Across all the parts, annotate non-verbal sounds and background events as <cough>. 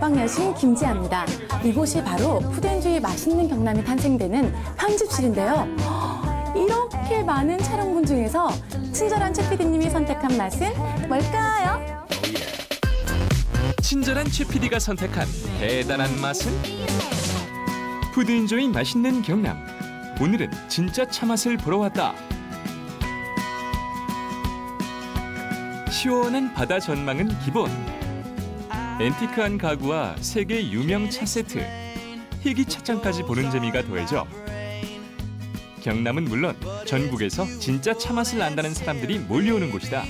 월요일의 여자 먹방 여신 김지아입니다. 이곳이 바로 푸드엔조이 맛있는 경남이 탄생되는 편집실인데요. 이렇게 많은 촬영분 중에서 친절한 최 PD님이 선택한 맛은 뭘까요? 친절한 최 PD가 선택한 대단한 맛은 푸드인조이 맛있는 경남. 오늘은 진짜 차맛을 보러 왔다. 시원한 바다 전망은 기본. 앤티크한 가구와 세계 유명 차 세트, 희귀 차장까지 보는 재미가 더해져 경남은 물론 전국에서 진짜 차 맛을 안다는 사람들이 몰려오는 곳이다.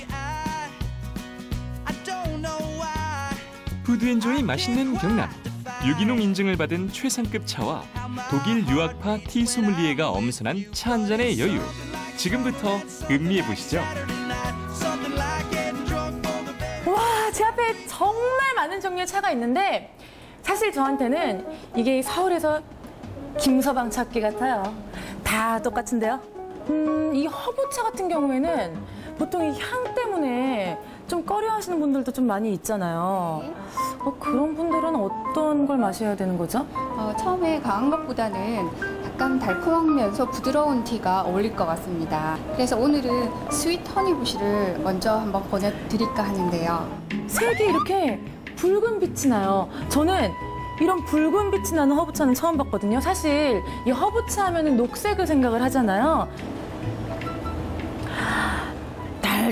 푸드엔조이 맛있는 경남. 유기농 인증을 받은 최상급 차와 독일 유학파 티 소믈리에가 엄선한 차 한 잔의 여유. 지금부터 음미해 보시죠. 앞에 정말 많은 종류의 차가 있는데 사실 저한테는 이게 서울에서 김서방 찾기 같아요. 다 똑같은데요. 음, 이 허브차 같은 경우에는 보통 이 향 때문에 좀 꺼려 하시는 분들도 좀 많이 있잖아요. 어, 그런 분들은 어떤 걸 마셔야 되는 거죠? 어, 처음에 강한 것보다는 약간 달콤하면서 부드러운 티가 어울릴 것 같습니다. 그래서 오늘은 스윗 허니부시를 먼저 한번 보내드릴까 하는데요. 색이 이렇게 붉은 빛이 나요. 저는 이런 붉은 빛이 나는 허브차는 처음 봤거든요. 사실 이 허브차 하면 녹색을 생각을 하잖아요.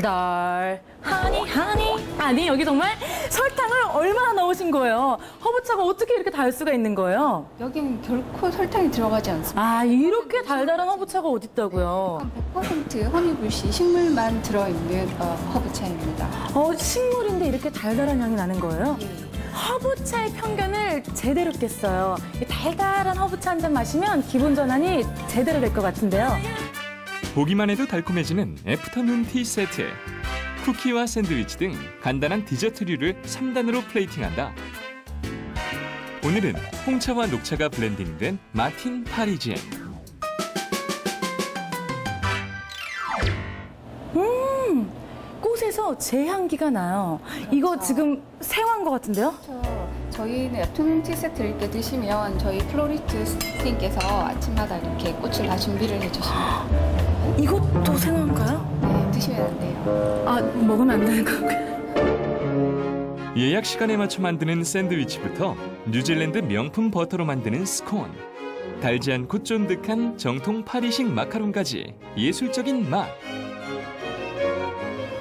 달달 하니 하니 아니 여기 정말 설탕을 얼마나 넣으신 거예요? 허브차가 어떻게 이렇게 달 수가 있는 거예요? 여기는 결코 설탕이 들어가지 않습니다. 아 이렇게 달달한 허브차가 어딨다고요? 100% 허니부시 식물만 들어있는 어, 허브차입니다. 어 식물인데 이렇게 달달한 향이 나는 거예요? 허브차의 편견을 제대로 깼어요. 이 달달한 허브차 한 잔 마시면 기분 전환이 제대로 될 것 같은데요. 보기만 해도 달콤해지는 애프터눈 티 세트. 쿠키와 샌드위치 등 간단한 디저트류를 3단으로 플레이팅한다. 오늘은 홍차와 녹차가 블렌딩된 마틴 파리지엔. 꽃에서 제 향기가 나요. 이거 그렇죠. 지금 생화인 것 같은데요? 그렇죠. 저희는 애프터눈 티 세트를 이렇게 드시면 저희 플로리스트 선생님께서 아침마다 이렇게 꽃을 다 준비를 해주십니다. <gasps> 이것도 생화인가요? 네, 드시면 안 돼요. 아 먹으면 안 되는 건가요? 예약 시간에 맞춰 만드는 샌드위치부터 뉴질랜드 명품 버터로 만드는 스콘. 달지 않고 쫀득한 정통 파리식 마카롱까지 예술적인 맛.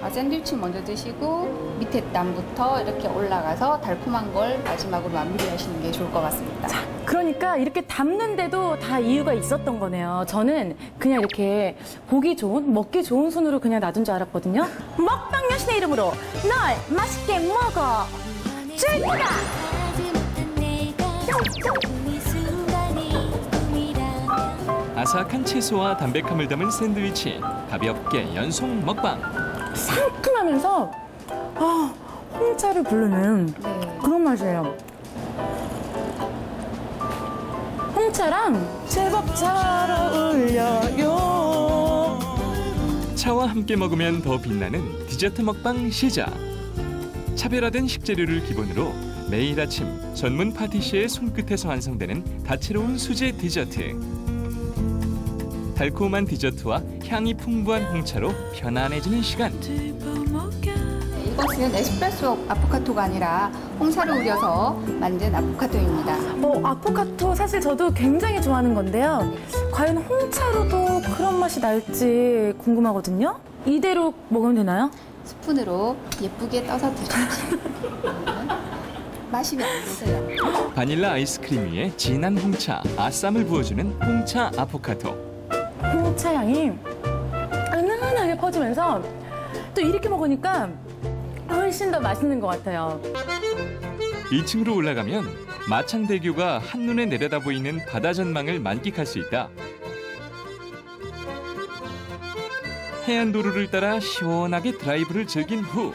아, 샌드위치 먼저 드시고 밑에 단부터 이렇게 올라가서 달콤한 걸 마지막으로 마무리하시는 게 좋을 것 같습니다. 그러니까 이렇게 담는데도 다 이유가 있었던 거네요. 저는 그냥 이렇게 보기 좋은, 먹기 좋은 손으로 그냥 놔둔 줄 알았거든요. 먹방 여신의 이름으로 널 맛있게 먹어! 줄 거다! 아삭한 채소와 담백함을 담은 샌드위치. 가볍게 연속 먹방. 상큼하면서 아, 홍차를 부르는 네. 그런 맛이에요. 홍차랑 제법 잘 어울려요. 차와 함께 먹으면 더 빛나는 디저트 먹방 시작. 차별화된 식재료를 기본으로 매일 아침 전문 파티시의 손끝에서 완성되는 다채로운 수제 디저트. 달콤한 디저트와 향이 풍부한 홍차로 편안해지는 시간. 네, 이것은 에스프레소 아포카토가 아니라 홍차를 우려서 만든 아포카토입니다. 뭐 아포카토 사실 저도 굉장히 좋아하는 건데요. 과연 홍차로도 그런 맛이 날지 궁금하거든요. 이대로 먹으면 되나요? 스푼으로 예쁘게 떠서 드시면 마시면 <laughs> 안 되세요. 바닐라 아이스크림 위에 진한 홍차, 아쌈을 부어주는 홍차 아포카토. 홍차 향이 은은하게 퍼지면서 또 이렇게 먹으니까 훨씬 더 맛있는 것 같아요. 2층으로 올라가면 마창대교가 한눈에 내려다 보이는 바다 전망을 만끽할 수 있다. 해안도로를 따라 시원하게 드라이브를 즐긴 후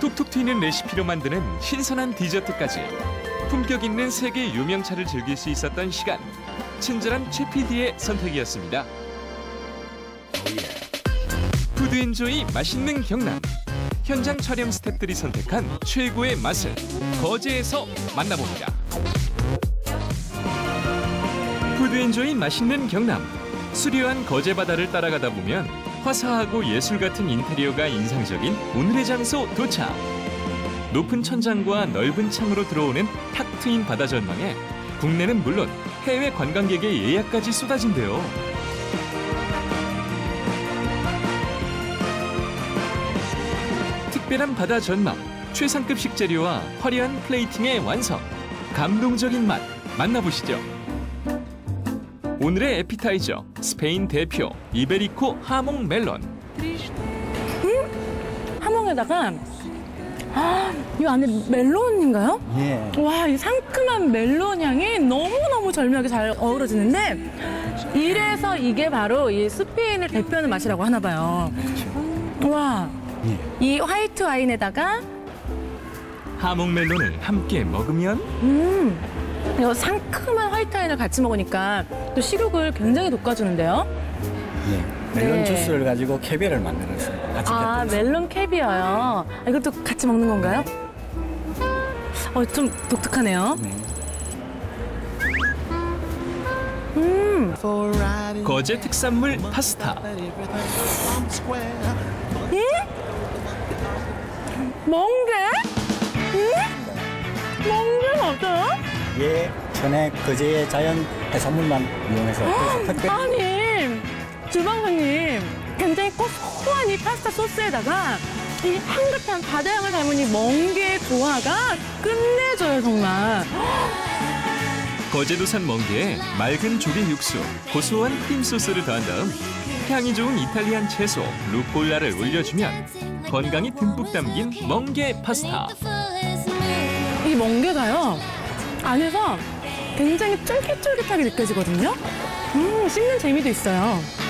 툭툭 튀는 레시피로 만드는 신선한 디저트까지 품격 있는 세계 유명차를 즐길 수 있었던 시간 친절한 최 PD의 선택이었습니다. 푸드엔조이 맛있는 경남 현장 촬영 스태프들이 선택한 최고의 맛을 거제에서 만나봅니다. 푸드엔조이 맛있는 경남. 수려한 거제 바다를 따라가다 보면 화사하고 예술 같은 인테리어가 인상적인 오늘의 장소 도착. 높은 천장과 넓은 창으로 들어오는 탁 트인 바다 전망에 국내는 물론 해외 관광객의 예약까지 쏟아진대요. 특별한 바다 전망, 최상급 식재료와 화려한 플레이팅의 완성, 감동적인 맛 만나보시죠. 오늘의 에피타이저 스페인 대표 이베리코 하몽 멜론. 하몽에다가 아, 이 안에 멜론인가요? 예. 와, 이 상큼한 멜론 향이 너무너무 절묘하게 잘 어우러지는데 이래서 이게 바로 이 스페인을 대표하는 맛이라고 하나 봐요. 와, 예. 이 화이트 와인에다가 하몽 멜론을 함께 먹으면 음, 이 상큼한 화이트 와인을 같이 먹으니까 또 식욕을 굉장히 돋궈주는데요. 예. 멜론 네. 주스를 가지고 캐비어를 만들었어요. 같이 아. 멜론 캐비어요. 아, 이것도 같이 먹는 건가요? 어, 좀 독특하네요. 네. 음, 거제 특산물 파스타. 멍게? 음? 멍게 맞아요? 예. 전에 거제의 자연 해산물만 이용해서 그래서 특별히 아니, 주방장님, 굉장히 고소한 이 파스타 소스에다가 이 향긋한 바다향을 닮은 이 멍게의 조화가 끝내줘요, 정말. 거제도산 멍게에 맑은 조개 육수, 고소한 크림 소스를 더한 다음 향이 좋은 이탈리안 채소 루꼴라를 올려주면 건강이 듬뿍 담긴 멍게 파스타. 이 멍게가요, 안에서 굉장히 쫄깃쫄깃하게 느껴지거든요. 음, 씹는 재미도 있어요.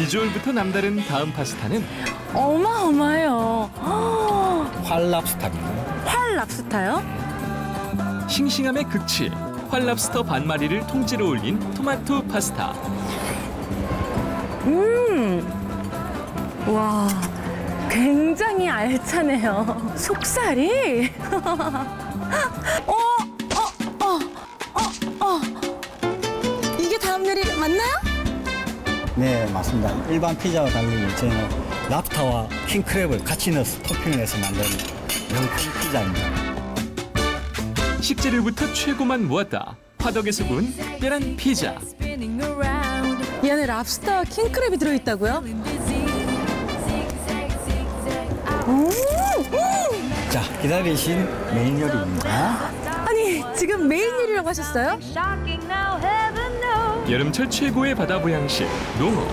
비주얼부터 남다른 다음 파스타는 어마어마해요. 아, 활랍스타입니다. 활 랍스타요? 싱싱함의 극치, 활랍스터 반마리를 통째로 올린 토마토 파스타. 음, 와, 굉장히 알차네요. 속살이. <laughs> 어, 어, 네, 맞습니다. 일반 피자와 달리 저희는 랍스타와 킹크랩을 같이 넣어서 토핑을 해서 만든 명품 피자입니다. 식재료부터 최고만 모았다. 화덕에서 구운 특별한 피자. 이 안에 랍스타와 킹크랩이 들어있다고요? 음, 음. 자, 기다리신 메인 요리입니다. 아니, 지금 메인 요리라고 하셨어요? 여름철 최고의 바다 보양식 농어.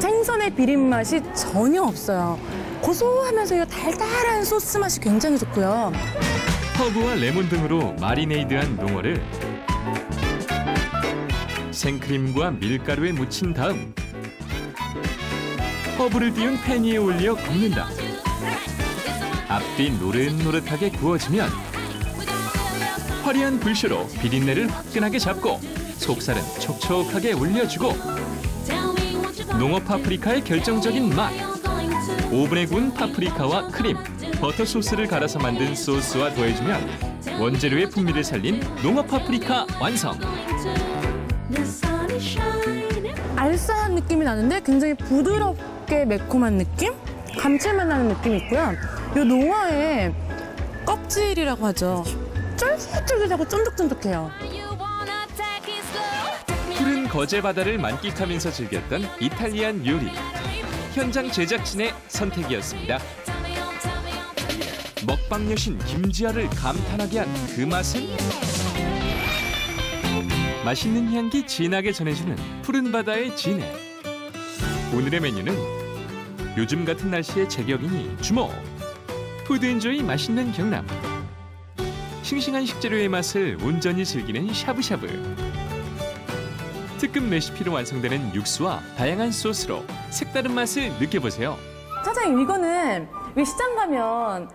생선의 비린 맛이 전혀 없어요. 고소하면서 이 달달한 소스 맛이 굉장히 좋고요. 허브와 레몬 등으로 마리네이드한 농어를 생크림과 밀가루에 묻힌 다음 허브를 띄운 팬 위에 올려 굽는다. 앞뒤 노릇노릇하게 구워지면 화려한 불쇼로 비린내를 화끈하게 잡고 속살은 촉촉하게 올려주고 농어 파프리카의 결정적인 맛 오븐에 구운 파프리카와 크림, 버터 소스를 갈아서 만든 소스와 더해주면 원재료의 풍미를 살린 농어 파프리카 완성. 알싸한 느낌이 나는데 굉장히 부드럽게 매콤한 느낌? 감칠맛 나는 느낌이 있고요. 이 농어의 껍질이라고 하죠. 쫄깃쫄깃하고 쫀득쫀득해요. 푸른 거제 바다를 만끽하면서 즐겼던 이탈리안 요리. 현장 제작진의 선택이었습니다. 먹방 여신 김지아를 감탄하게 한 그 맛은 맛있는 향기 진하게 전해주는 푸른 바다의 진해. 오늘의 메뉴는 요즘 같은 날씨의 제격이니 주목. 푸드엔조이 맛있는 경남. 싱싱한 식재료의 맛을 온전히 즐기는 샤브샤브. 특급 레시피로 완성되는 육수와 다양한 소스로 색다른 맛을 느껴보세요. 사장님 이거는 왜 시장 가면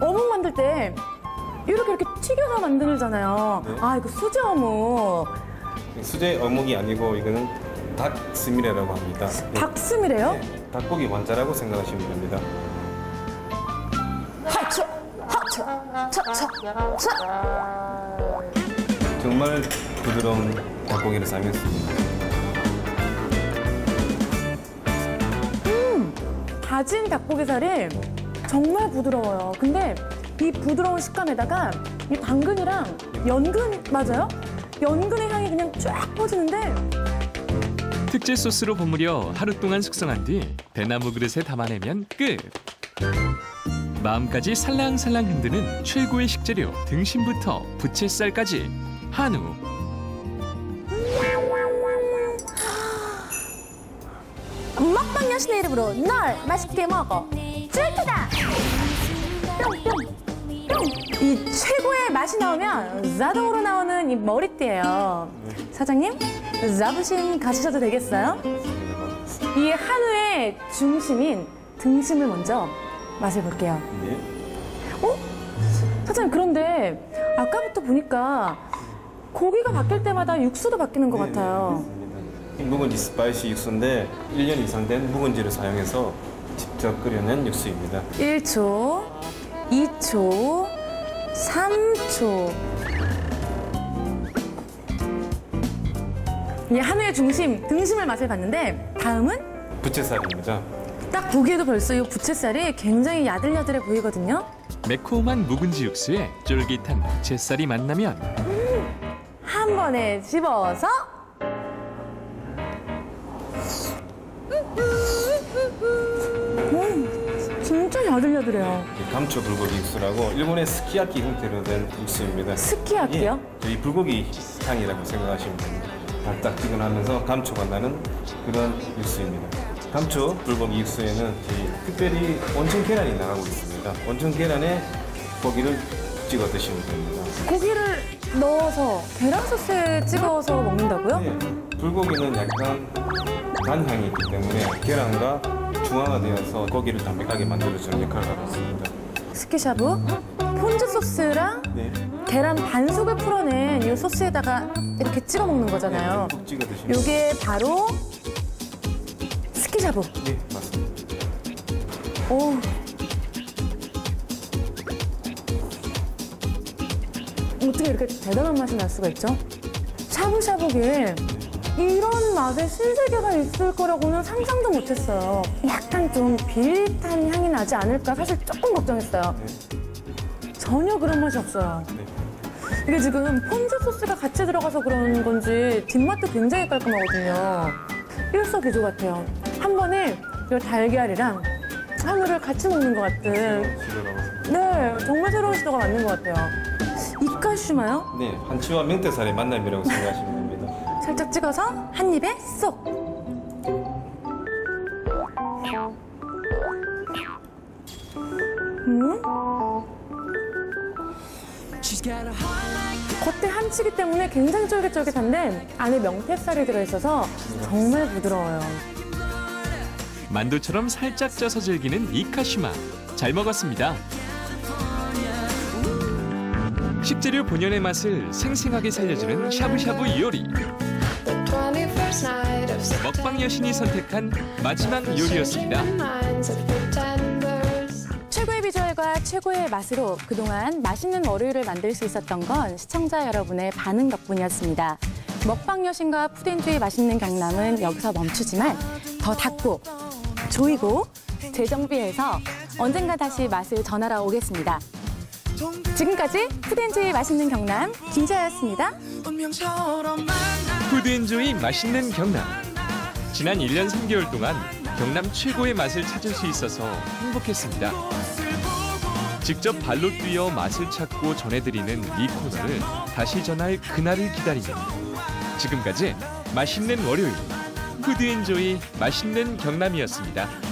어묵 만들 때 이렇게 이렇게 튀겨서 만들잖아요. 네. 아 이거 수제 어묵. 수제 어묵이 아니고 이거는 닭스미레라고 합니다. 네. 닭스미래요? 네, 닭고기 완자라고 생각하시면 됩니다. 차 차, 차. 정말 부드러운 닭고기를 사용했습니다. 다진 닭고기살이 정말 부드러워요. 근데 이 부드러운 식감에다가 이 당근이랑 연근 맞아요? 연근의 향이 그냥 쫙 퍼지는데 특제 소스로 버무려 하루 동안 숙성한 뒤 대나무 그릇에 담아내면 끝. 마음까지 살랑살랑 흔드는 최고의 식재료 등심부터 부채살까지 한우. 먹방 여신의 이름으로 널 맛있게 먹어. 뿅. 이 최고의 맛이 나오면 자동으로 나오는 이 머리띠예요. 사장님, 자부심 가지셔도 되겠어요? 이 한우의 중심인 등심을 먼저 맛을 볼게요. 네. 어? 사장님 그런데 아까부터 보니까 고기가 바뀔 때마다 육수도 바뀌는 것 같아요. 묵은지 스파이시 육수인데 1년 이상 된 묵은지를 사용해서 직접 끓여낸 육수입니다. 1초, 2초, 3초. 이 한우의 중심, 등심을 맛을 봤는데 다음은 부채살입니다. 딱 보기에도 벌써 이 부채살이 굉장히 야들야들해 보이거든요. 매콤한 묵은지 육수에 쫄깃한 부채살이 만나면 한 번에 집어서 음, 진짜 야들야들해요. 이 감초 불고기 육수라고 일본의 스키야키 형태로 된 육수입니다. 스키야키요? 예, 저희 불고기 향이라고 생각하시면 됩니다. 달짝지근하면서 감초가 나는 그런 육수입니다. 감초 불고기 육수에는 저희 특별히 온천 계란이 나가고 있습니다. 온천 계란에 고기를 찍어 드시면 됩니다. 고기를 넣어서 계란 소스에 찍어서 먹는다고요? 네, 불고기는 약간 단향이 있기 때문에 계란과 중화가 고기를 담백하게 만들어주는 역할을 하고 있습니다. 스키샤브 폰즈 소스랑 네, 계란 반숙을 풀어낸 이 소스에다가 이렇게 찍어 먹는 거잖아요. 네, 푹 찍어 드시면 요게 바로 스키샤브. 네, 맞습니다. 오. 어떻게 이렇게 대단한 맛이 날 수가 있죠? 샤브샤브에 이런 맛의 신세계가 있을 거라고는 상상도 못했어요. 약간 좀 비릿한 향이 나지 않을까 사실 조금 걱정했어요. 전혀 그런 맛이 없어요. 네. 이게 지금 폰즈 소스가 같이 들어가서 그런 건지 뒷맛도 굉장히 깔끔하거든요. 일석이조 같아요. 한 번에 이 달걀이랑 한우를 같이 먹는 것 같은. 네, 정말 새로운 시도가 맞는 것 같아요. 이카슈마요? 네, 한치와 명태살의 만남이라고 생각하시면 됩니다. 살짝 찍어서 한 입에 쏙. 음? 겉에 한치기 때문에 굉장히 쫄깃쫄깃한데 안에 명태살이 들어있어서 정말 부드러워요. 만두처럼 살짝 쪄서 즐기는 이카시마. 잘 먹었습니다. 식재료 본연의 맛을 생생하게 살려주는 샤브샤브 요리. 먹방 여신이 선택한 마지막 요리였습니다. 최고의 비주얼과 최고의 맛으로 그동안 맛있는 월요일을 만들 수 있었던 건 시청자 여러분의 반응 덕분이었습니다. 먹방 여신과 푸드엔조의 맛있는 경남은 여기서 멈추지만 더 닦고 조이고 재정비해서 언젠가 다시 맛을 전하러 오겠습니다. 지금까지 푸드엔조의 맛있는 경남 김자였습니다. 푸드엔조이 맛있는 경남. 지난 1년 3개월 동안 경남 최고의 맛을 찾을 수 있어서 행복했습니다. 직접 발로 뛰어 맛을 찾고 전해드리는 이 코너를 다시 전할 그날을 기다리며 지금까지 맛있는 월요일 푸드엔조이 맛있는 경남이었습니다.